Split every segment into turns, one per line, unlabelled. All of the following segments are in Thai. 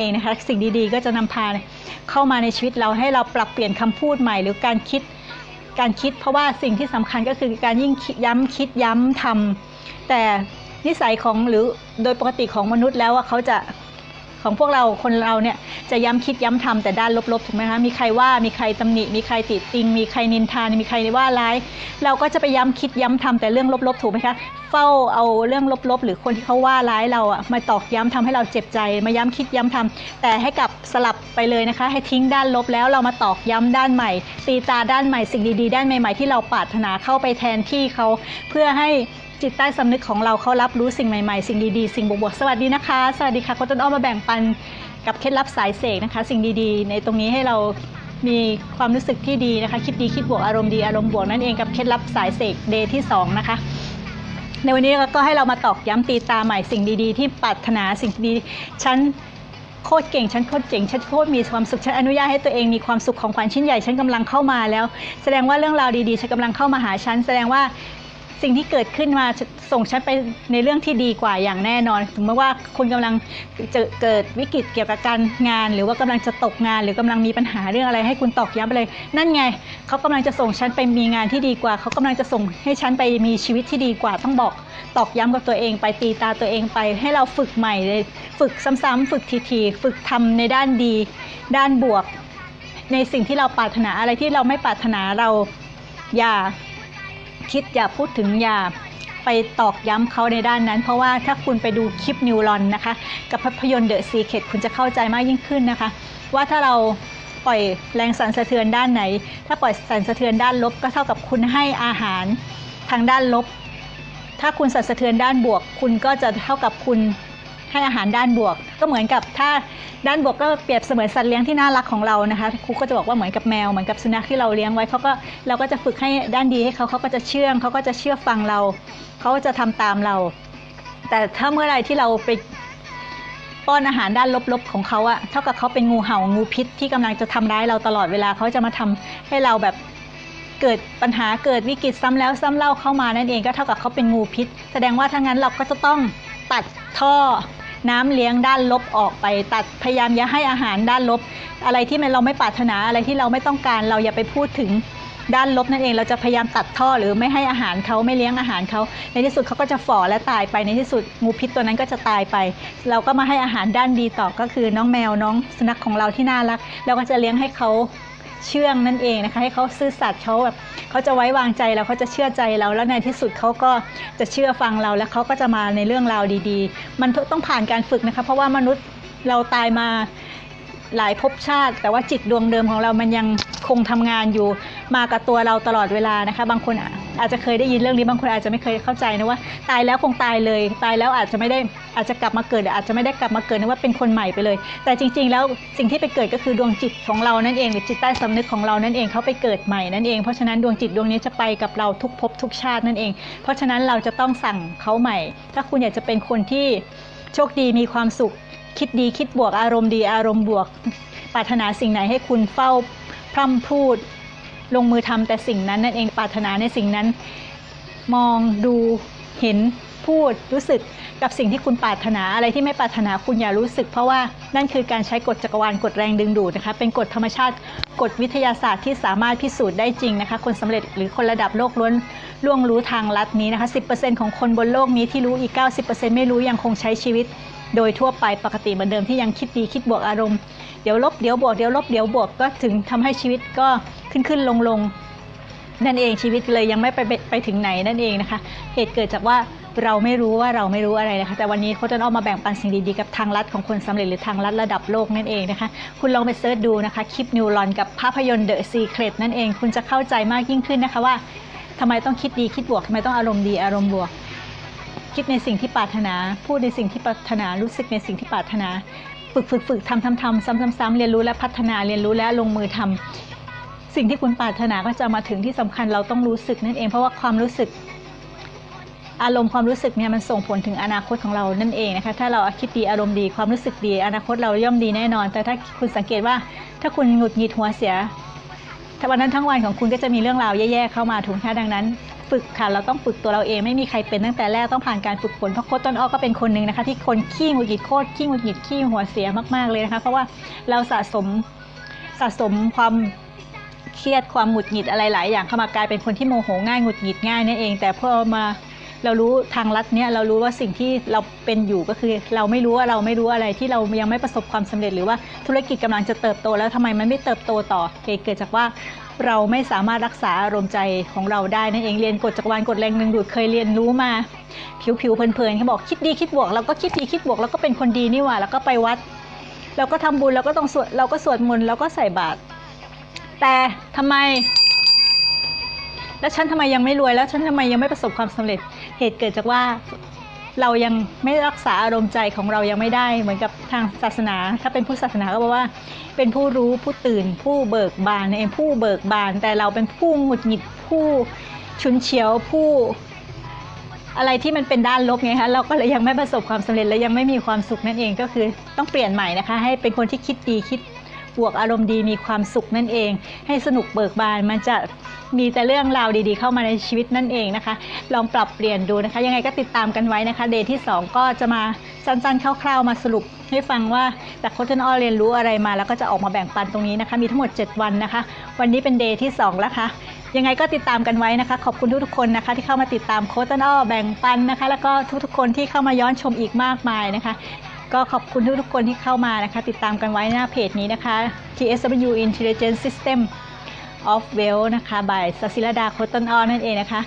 เองนะคะสิ่งดีๆ ก็จะนำพาเข้ามาในชีวิตเราให้เราปรับเปลี่ยนคำพูดใหม่ หรือการคิดการคิด เพราะว่าสิ่งที่สำคัญก็คือการยิ่งย้ำคิดย้ำทำแต่นิสัยของหรือโดยปกติของมนุษย์แล้วว่าเขาจะ ของพวกเราคนเราเนี่ยจะย้ำคิดย้ำทำแต่ด้านลบๆถูกไหมคะมีใครว่ามีใครตำหนิมีใครติติง มีใครนินทานมีใครว่าร้าย เราก็จะไปย้ำคิดย้ำทำแต่เรื่องลบๆถูกไหมคะเฝ้าเอาเรื่องลบๆ หรือคนที่เขาว่าร้ายเราอะมาตอกย้ำทำให้เราเจ็บใจ มาย้ำคิดย้ำทำแต่ให้กลับสลับไปเลยนะคะ ให้ทิ้งด้านลบแล้วเรามาตอกย้ำด้านใหม่ ตีตาด้านใหม่สิ่งดีๆ ด้านใหม่ๆที่เราปรารถนาเข้าไปแทนที่เขาเพื่อให้ จิตใต้สำนึกของเราเขารับรู้สิ่งใหม่ๆ สิ่งดีๆ สิ่งบวกๆ สวัสดีนะคะ สวัสดีค่ะคต้นอ้อมมาแบ่งปันกับเคล็ดลับสายเสกนะคะ สิ่งดีๆ ในตรงนี้ให้เรามีความรู้สึกที่ดีนะคะ คิดดีคิดบวกอารมณ์ดีอารมณ์บวกนั่นเองกับเคล็ดลับสายเสกเดย์ที่สองนะคะในวันนี้ก็ให้เรามาตอกย้ำตีตาใหม่สิ่งดีๆ ที่ปรารถนาสิ่งดีฉันโคตรเก่งฉันโคตรเจ๋งฉันโคตรมีความสุขฉันอนุญาตให้ตัวเองมีความสุขของขวัญชิ้นใหญ่ฉันกำลังเข้ามาแล้ว แสดงว่าเรื่องราวดีๆฉันกำลังเข้ามาหาฉันแสดงว่า สิ่งที่เกิดขึ้นมาส่งฉันไปในเรื่องที่ดีกว่าอย่างแน่นอนถึงแม้ว่าคุณกำลังเจอเกิดวิกฤตเกี่ยวกับการงาน หรือว่ากำลังจะตกงาน หรือกำลังมีปัญหาเรื่องอะไรให้คุณตอกย้ำไปเลย นั่นไงเขากำลังจะส่งฉันไปมีงานที่ดีกว่า เขากำลังจะส่งให้ฉันไปมีชีวิตที่ดีกว่า ต้องบอกตอกย้ำกับตัวเอง ไปตีตาตัวเองไป ให้เราฝึกใหม่เลยฝึกซ้ำๆฝึกทีๆฝึกทำในด้านดี ด้านบวก ในสิ่งที่เราปรารถนาอะไรที่เราไม่ปรารถนาเราอย่า คิดอย่าพูดถึงอย่าไปตอกย้ำเขาในด้านนั้น เพราะว่าถ้าคุณไปดูคลิปนิวรอนนะคะ กับภาพยนตร์เดอะซีเคดคุณจะเข้าใจมากยิ่งขึ้นนะคะ ว่าถ้าเราปล่อยแรงสั่นสะเทือนด้านไหน ถ้าปล่อยสั่นสะเทือนด้านลบ ก็เท่ากับคุณให้อาหารทางด้านลบ ถ้าคุณสั่นสะเทือนด้านบวก คุณก็จะเท่ากับคุณ ให้อาหารด้านบวก ก็เหมือนกับถ้าด้านบวกก็เปรียบเสมือนสัตว์เลี้ยงที่น่ารักของเรานะคะครูก็จะบอกว่าเหมือนกับแมวเหมือนกับสุนัขที่เราเลี้ยงไว้เขาก็เราก็จะฝึกให้ด้านดีให้เขาเขาก็จะเชื่องเขาก็จะเชื่อฟังเราเขาก็จะทำตามเรา แต่ถ้าเมื่อไรที่เราไปป้อนอาหารด้านลบๆของเขาอะเท่ากับเขาเป็นงูเห่างูพิษที่กำลังจะทำร้ายเราตลอดเวลาเขาจะมาทำให้เราแบบเกิดปัญหาเกิดวิกฤตซ้ำแล้วซ้ำเล่าเข้ามานั่นเองก็เท่ากับเขาเป็นงูพิษ แสดงว่าถ้างั้นเราก็จะต้องตัดท่อ น้ำเลี้ยงด้านลบออกไป ตัดพยายามอย่าให้อาหารด้านลบ อะไรที่มันเราไม่ปรารถนาอะไรที่เราไม่ต้องการเราอย่าไปพูดถึงด้านลบนั่นเองเราจะพยายามตัดท่อหรือไม่ให้อาหารเขาไม่เลี้ยงอาหารเขาในที่สุดเขาก็จะฝ่อและตายไปในที่สุดงูพิษตัวนั้นก็จะตายไป เราก็มาให้อาหารด้านดีต่อก็คือน้องแมวน้องสุนัขของเราที่น่ารัก เราก็จะเลี้ยงให้เขา เชื่องนั่นเองนะคะ ให้เขาซื่อสัตย์เขาแบบเขาจะไว้วางใจเราเขาจะเชื่อใจเราแล้วในที่สุดเขาก็จะเชื่อฟังเราแล้วเขาก็จะมาในเรื่องราวดีๆ มันต้องผ่านการฝึกนะคะ เพราะว่ามนุษย์เราตายมาหลายภพชาติ แต่ว่าจิตดวงเดิมของเรามันยังคงทำงานอยู่มากับตัวเราตลอดเวลานะคะ บางคน อาจจะเคยได้ยินเรื่องนี้บางคนอาจจะไม่เคยเข้าใจนะว่า ตายแล้วคงตายเลย ตายแล้วอาจจะไม่ได้อาจจะกลับมาเกิดอาจจะไม่ได้กลับมาเกิดนะว่าเป็นคนใหม่ไปเลย แต่จริง ๆ แล้วสิ่งที่ไปเกิดก็คือดวงจิตของเรานั่นเอง หรือจิตใต้สำนึกของเรานั่นเองเขาไปเกิดใหม่นั่นเองเพราะฉะนั้นดวงจิตดวงนี้จะไปกับเราทุกภพทุกชาตินั่นเอง เพราะฉะนั้นเราจะต้องสั่งเขาใหม่ ถ้าคุณอยากจะเป็นคนที่โชคดีมีความสุข คิดดีคิดบวกอารมณ์ดีอารมณ์บวกปรารถนาสิ่งไหนให้คุณเฝ้าพร่ำพูด ลงมือทำแต่สิ่งนั้นนั่นเองปรารถนาในสิ่งนั้น มองดูเห็นพูดรู้สึกกับสิ่งที่คุณปรารถนาอะไรที่ไม่ปรารถนาคุณอย่ารู้สึก เพราะว่านั่นคือการใช้กฎจักรวาลกฎแรงดึงดูดนะคะเป็นกฎธรรมชาติกฎวิทยาศาสตร์ที่สามารถพิสูจน์ได้จริงนะคะ คนสำเร็จหรือคนระดับโลกล้วนล่วงรู้ทางลัดนี้นะคะ10%ของคนบนโลกนี้ที่รู้อีก 90%ไม่รู้ยังคงใช้ชีวิต โดยทั่วไปปกติเหมือนเดิมที่ยังคิดดีคิดบวกอารมณ์เดี๋ยวลบเดี๋ยวบวกเดี๋ยวลบเดี๋ยวบวกก็ถึงทำให้ชีวิตก็ขึ้นขึ้นลงลงนั่นเองชีวิตเลยยังไม่ไปไปถึงไหนนั่นเองนะคะ เหตุเกิดจากว่าเราไม่รู้ว่าเราไม่รู้อะไรนะคะ แต่วันนี้โค้ชต้นอ้อมมาแบ่งปันสิ่งดีๆกับทางลัดของคนสำเร็จหรือทางลัดระดับโลกนั่นเองนะคะ คุณลองไปเซิร์ชดูนะคะคลิปนิวรอนกับภาพยนตร์ The Secret นั่นเอง คุณจะเข้าใจมากยิ่งขึ้นนะคะว่าทำไมต้องคิดดีคิดบวกทำไมต้องอารมณ์ดีอารมณ์บวก คิดในสิ่งที่ปรารถนา พูดในสิ่งที่ปรารถนา รู้สึกในสิ่งที่ปรารถนา ฝึกฝึกฝึกทำทำทำซ้ำซ้ำเรียนรู้และพัฒนาเรียนรู้และลงมือทำสิ่งที่คุณปรารถนาก็จะมาถึงที่สำคัญเราต้องรู้สึกนั่นเอง เพราะว่าความรู้สึก อารมณ์ความรู้สึกเนี่ยมันส่งผลถึงอนาคตของเรานั่นเองนะคะถ้าเราคิดดีอารมณ์ดีความรู้สึกดี อนาคตเราย่อมดีแน่นอน แต่ถ้าคุณสังเกตว่า ถ้าคุณหงุดหงิดหัวเสียวันนั้นทั้งวันของคุณก็จะมีเรื่องราวแย่ๆเข้ามาถูกไหมดังนั้น ฝึกค่ะ เราต้องฝึกตัวเราเองไม่มีใครเป็นตั้งแต่แรกต้องผ่านการฝึกฝนเพราะโค้ชต้นอ้อก็เป็นคนหนึ่งนะคะ ที่คนขี้หงุดหงิดโคตรขี้หงุดหงิดขี้หัวเสียมากๆเลยนะคะ เพราะว่าเราสะสมสะสมความเครียดความหงุดหงิดอะไรหลายอย่างเข้ามากลายเป็นคนที่โมโหง่ายหงุดหงิดง่ายนั่นเอง แต่พอมาเรารู้ทางลัดเนี้ยเรารู้ว่าสิ่งที่เราเป็นอยู่ก็คือ เราไม่รู้ว่าเราไม่รู้อะไรที่เรายังไม่ประสบความสำเร็จหรือว่าธุรกิจกำลังจะเติบโตแล้วทำไมมันไม่เติบโตต่อเกิดจากว่า เราไม่สามารถรักษาอารมณ์ใจของเราได้นั่นเองเรียนกฎจักรวาลกฎแรงดึงดูดเคยเรียนรู้มา ผิวๆเพลินๆเขาบอกคิดดีคิดบวกเราก็คิดดีคิดบวกเราก็เป็นคนดีนี่หว่าแล้วก็ไปวัด เราก็ทำบุญเราก็ต้องสวดเราก็สวดมนต์เราก็ใส่บาตรแต่ทำไม แล้วฉันทำไมยังไม่รวยแล้วฉันทำไมยังไม่ประสบความสำเร็จเหตุเกิดจากว่า เรายังไม่รักษาอารมณ์ใจของเรายังไม่ได้ เหมือนกับทางศาสนา ถ้าเป็นผู้ศาสนาก็บอกว่า เป็นผู้รู้ผู้ตื่น ผู้เบิกบานเองผู้เบิกบาน แต่เราเป็นผู้หงุดหงิดผู้ฉุนเฉียวผู้อะไรที่มันเป็นด้านลบไงคะเราก็เลยยังไม่ประสบความสำเร็จและยังไม่มีความสุขนั่นเองก็คือต้องเปลี่ยนใหม่นะคะ ให้เป็นคนที่คิดดีคิด บวกอารมณ์ดีมีความสุขนั่นเอง ให้สนุกเบิกบานมันจะมีแต่เรื่องราวดีๆ เข้ามาในชีวิตนั่นเองนะคะ ลองปรับเปลี่ยนดูนะคะ ยังไงก็ติดตามกันไว้นะคะ เดย์ที่ 2 ก็จะมาสั้นๆคร่าวๆ มาสรุปให้ฟังว่าจากโคชนอ้อเรียนรู้อะไรมา แล้วก็จะออกมาแบ่งปันตรงนี้นะคะ มีทั้งหมด 7 วันนะคะ วันนี้เป็นเดย์ที่ 2 แล้วค่ะยังไงก็ติดตามกันไว้นะคะ ขอบคุณทุกๆคนนะคะ ที่เข้ามาติดตามโค้ชต้นอ้อแบ่งปันนะคะ แล้วก็ทุกๆคนที่เข้ามาย้อนชมอีกมากมายนะคะ ก็ขอบคุณทุกๆคนที่เข้ามานะคะ ติดตามกันไว้หน้าเพจนี้นะคะ TSW Intelligent System of Well นะคะ by สศิรดาโคตต้นอ้อนั่นเองนะคะ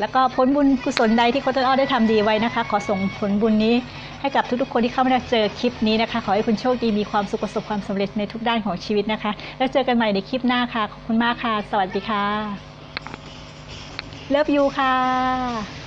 แล้วก็ผลบุญกุศลใดที่โคตต้นอ้อได้ทำดีไว้นะคะ ขอส่งผลบุญนี้ให้กับทุกๆคนที่เข้ามาเจอคลิปนี้นะคะ ขอให้คุณโชคดีมีความสุขประสบความสำเร็จในทุกด้านของชีวิตนะคะ แล้วเจอกันใหม่ในคลิปหน้าค่ะ ขอบคุณมากค่ะ สวัสดีค่ะ เลิฟยูค่ะ